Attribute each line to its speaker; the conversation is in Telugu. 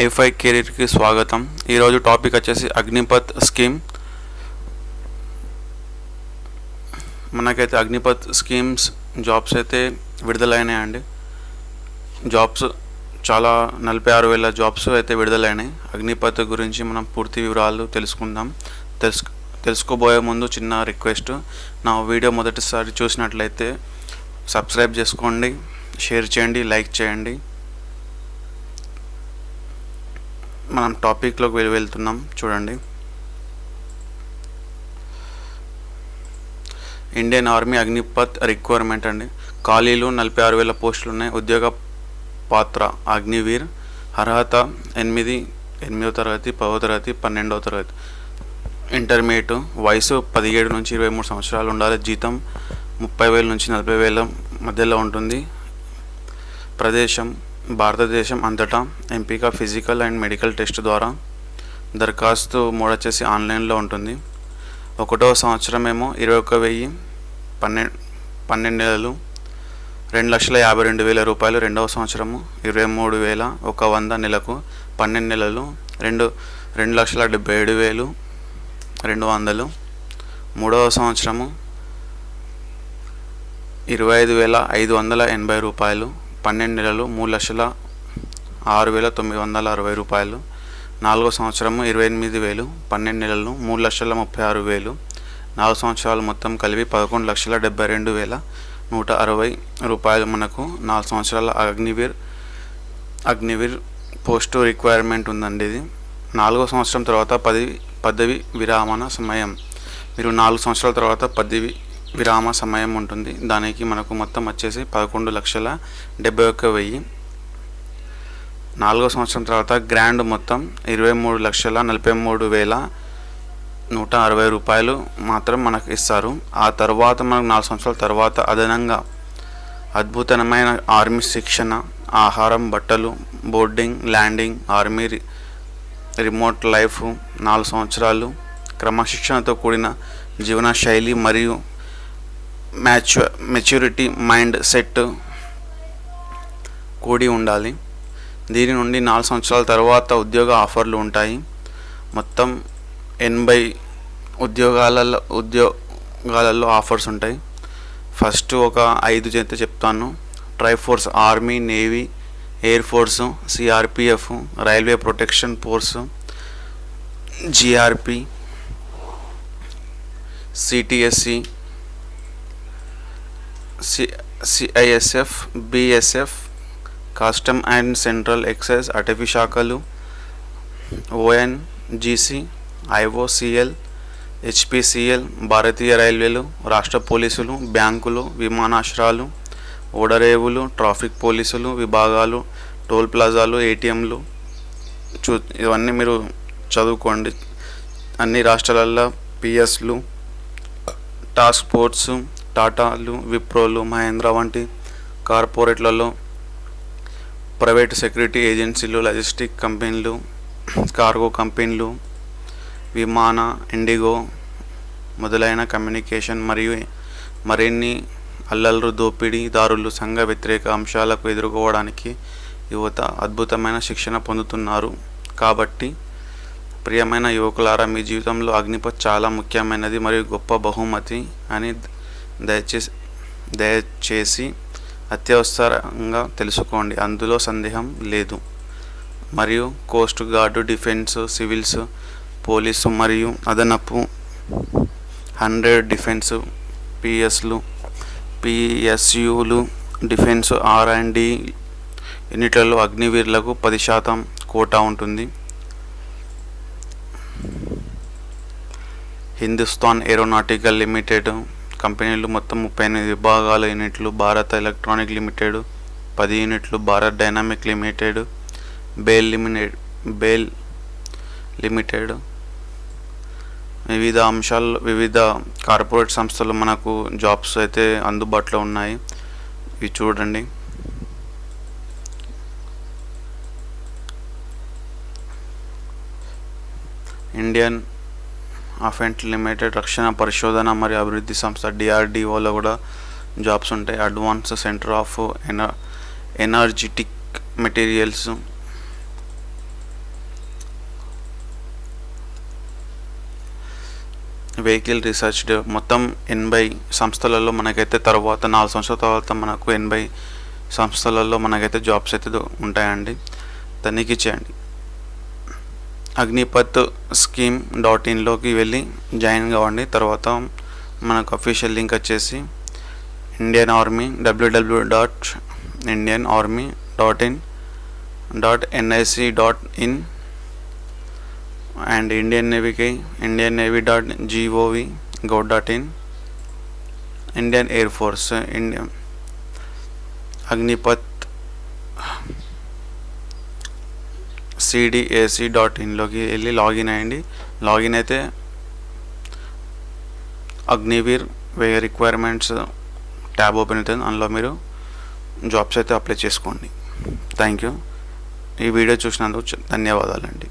Speaker 1: ఐఫై కెరీర్కి స్వాగతం. ఈరోజు టాపిక్ వచ్చేసి అగ్నిపత్ స్కీమ్. మనకైతే అగ్నిపత్ స్కీమ్స్ జాబ్స్ అయితే విడుదలైనాయండి. జాబ్స్ చాలా నలభై ఆరు వేల జాబ్స్ అయితే విడుదలైనాయి. అగ్నిపత్ గురించి మనం పూర్తి వివరాలు తెలుసుకుందాం. తెలుసు తెలుసుకోబోయే ముందు చిన్న రిక్వెస్ట్. నా వీడియో మొదటిసారి చూసినట్లయితే సబ్స్క్రైబ్ చేసుకోండి షేర్ చేయండి లైక్ చేయండి. మనం టాపిక్లోకి వెళ్ళి వెళ్తున్నాం. చూడండి. ఇండియన్ ఆర్మీ అగ్నిపత్ రిక్వైర్మెంట్ అండి. ఖాళీలు నలభై ఆరు వేల పోస్టులు ఉన్నాయి ఉద్యోగ పాత్ర అగ్నివీర్ అర్హత ఎనిమిది ఎనిమిదో తరగతి పదో తరగతి పన్నెండవ తరగతి. ఇంటర్మీడియట్ వయసు పదిహేడు నుంచి ఇరవై మూడు సంవత్సరాలు ఉండాలి. జీతం ముప్పై వేల నుంచి నలభై వేల మధ్యలో ఉంటుంది. ప్రదేశం భారతదేశం అంతటా ఎంపిక ఫిజికల్ అండ్ మెడికల్ టెస్ట్ ద్వారా దరఖాస్తు మూడొచ్చేసి ఆన్లైన్లో ఉంటుంది. ఒకటవ సంవత్సరం ఏమో ఇరవై ఒక్క వెయ్యి పన్నెండు పన్నెండు నెలలు రెండు లక్షల యాభై రెండు వేల రూపాయలు. రెండవ సంవత్సరము ఇరవై మూడు వేల ఒక వంద నెలకు పన్నెండు నెలలు రెండు రెండు లక్షల డెబ్బై ఏడు వేలు రెండు వందలు. మూడవ సంవత్సరము ఇరవై ఐదు వేల ఐదు వందల ఎనభై రూపాయలు పన్నెండు నెలలు మూడు లక్షల ఆరు వేల తొమ్మిది వందల అరవై రూపాయలు. నాలుగో సంవత్సరము ఇరవై ఎనిమిది వేలు పన్నెండు నెలలు మూడు లక్షల ముప్పై ఆరు వేలు. నాలుగు సంవత్సరాలు మొత్తం కలిపి పదకొండు లక్షల డెబ్బై రెండు వేల నూట అరవై రూపాయలు మనకు నాలుగు సంవత్సరాల అగ్నివీర్ అగ్నివీర్ పోస్టు రిక్వైర్మెంట్ ఉందండి ఇది. నాలుగో సంవత్సరం తర్వాత పది పదవి విరామణ సమయం. మీరు నాలుగు సంవత్సరాల తర్వాత పదవి విరామ సమయం ఉంటుంది. దానికి మనకు మొత్తం వచ్చేసి పదకొండు లక్షల డెబ్బై ఒక్క వెయ్యి. నాలుగో సంవత్సరం తర్వాత గ్రాండ్ మొత్తం ఇరవై మూడు లక్షల నలభై మూడు వేల నూట అరవై రూపాయలు మాత్రం మనకు ఇస్తారు. ఆ తర్వాత మనకు నాలుగు సంవత్సరాల తర్వాత అదనంగా అద్భుతమైన ఆర్మీ శిక్షణ ఆహారం బట్టలు బోర్డింగ్ ల్యాండింగ్ ఆర్మీ రి- రిమోట్ లైఫ్ నాలుగు సంవత్సరాలు క్రమశిక్షణతో కూడిన జీవన శైలి మరియు మ్యాచు మెచ్యూరిటీ మైండ్ సెట్ కూడి ఉండాలి. దీని నుండి నాలుగు సంవత్సరాల తర్వాత ఉద్యోగ ఆఫర్లు ఉంటాయి. మొత్తం ఎనభై ఉద్యోగాలలో ఉద్యోగాలలో ఆఫర్స్ ఉంటాయి. ఫస్ట్ ఒక ఐదు చేత చెప్తాను. Tri force army navy air force CRPF railway protection force GRP CTSC C CISF BSF custom and central excise అటవీ శాఖలు ఓఎన్జిసి ఐఓసిఎల్ హెచ్పిసిఎల్ భారతీయ రైల్వేలు రాష్ట్ర పోలీసులు బ్యాంకులు విమానాశ్రయాలు ఓడరేవులు ట్రాఫిక్ పోలీసులు విభాగాలు టోల్ ప్లాజాలు ఏటీఎంలు చూ ఇవన్నీ మీరు చదువుకోండి. అన్ని రాష్ట్రాలల్లో పిఎస్లు టాస్క్ ఫోర్స్ టాటాలు విప్రోలు మహేంద్ర వంటి కార్పొరేట్లలో ప్రైవేట్ సెక్యూరిటీ ఏజెన్సీలు లాజిస్టిక్ కంపెనీలు కార్గో కంపెనీలు విమాన ఇండిగో మొదలైన కమ్యూనికేషన్ మరియు మరిన్ని అల్లర్లు దోపిడీదారులు సంఘ వ్యతిరేక అంశాలకు ఎదుర్కోవడానికి యువత అద్భుతమైన శిక్షణ పొందుతున్నారు. కాబట్టి ప్రియమైన యువకులారా మీ జీవితంలో అగ్నిపత్ చాలా ముఖ్యమైనది మరియు గొప్ప బహుమతి అని దయచేసి దయచేసి అత్యవసరంగా తెలుసుకోండి. అందులో సందేహం లేదు. మరియు coast guard defence civils police మరియు అదనపు హండ్రెడ్ డిఫెన్స్ పిఎస్లు పిఎస్యులు డిఫెన్స్ ఆర్ అండ్ డి యూనిట్లలో అగ్నివీరులకు పది శాతం కోటా ఉంటుంది. హిందుస్థాన్ ఏరోనాటికల్ లిమిటెడ్ కంపెనీలు మొత్తం ముప్పై ఎనిమిది విభాగాల యూనిట్లు భారత్ ఎలక్ట్రానిక్ లిమిటెడ్ పది యూనిట్లు Bharat dynamic limited BEL limited BEL limited. వివిధ అంశాలు వివిధ కార్పొరేట్ సంస్థలు మనకు జాబ్స్ అయితే అందుబాటులో ఉన్నాయి. ఇవి చూడండి. ఇండియన్ ఆఫెంట్ లిమిటెడ్ రక్షణ పరిశోధన మరియు అభివృద్ధి సంస్థ డిఆర్డిఓలో కూడా జాబ్స్ ఉంటాయి. అడ్వాన్స్ సెంటర్ ఆఫ్ ఎన ఎనర్జెటిక్ మెటీరియల్స్ వెహికల్ రీసెర్చ్ మొత్తం ఎనభై సంస్థలలో మనకైతే తర్వాత నాలుగు సంవత్సరాల తర్వాత మనకు ఎనభై సంస్థలలో మనకైతే జాబ్స్ అయితే ఉంటాయండి. తనిఖీ చేయండి. అగ్నిపత్ స్కీమ్ డాట్ ఇన్లోకి వెళ్ళి జాయిన్ కావండి. తర్వాత మనకు అఫీషియల్ లింక్ వచ్చేసి Indian army WWW dot Indian army dot in dot NIC dot in and Indian నేవీకి Indian navy dot GOV govt dot in Indian air force Indian Agnipath CDAC dot ఇన్లోకి వెళ్ళి లాగిన్ అయ్యండి. లాగిన్ అయితే అగ్నివీర్ వే రిక్వైర్మెంట్స్ ట్యాబ్ ఓపెన్ అవుతుంది. అందులో మీరు జాబ్స్ అయితే అప్లై చేసుకోండి. థ్యాంక్ యూ ఈ వీడియో చూసినందుకు ధన్యవాదాలండి.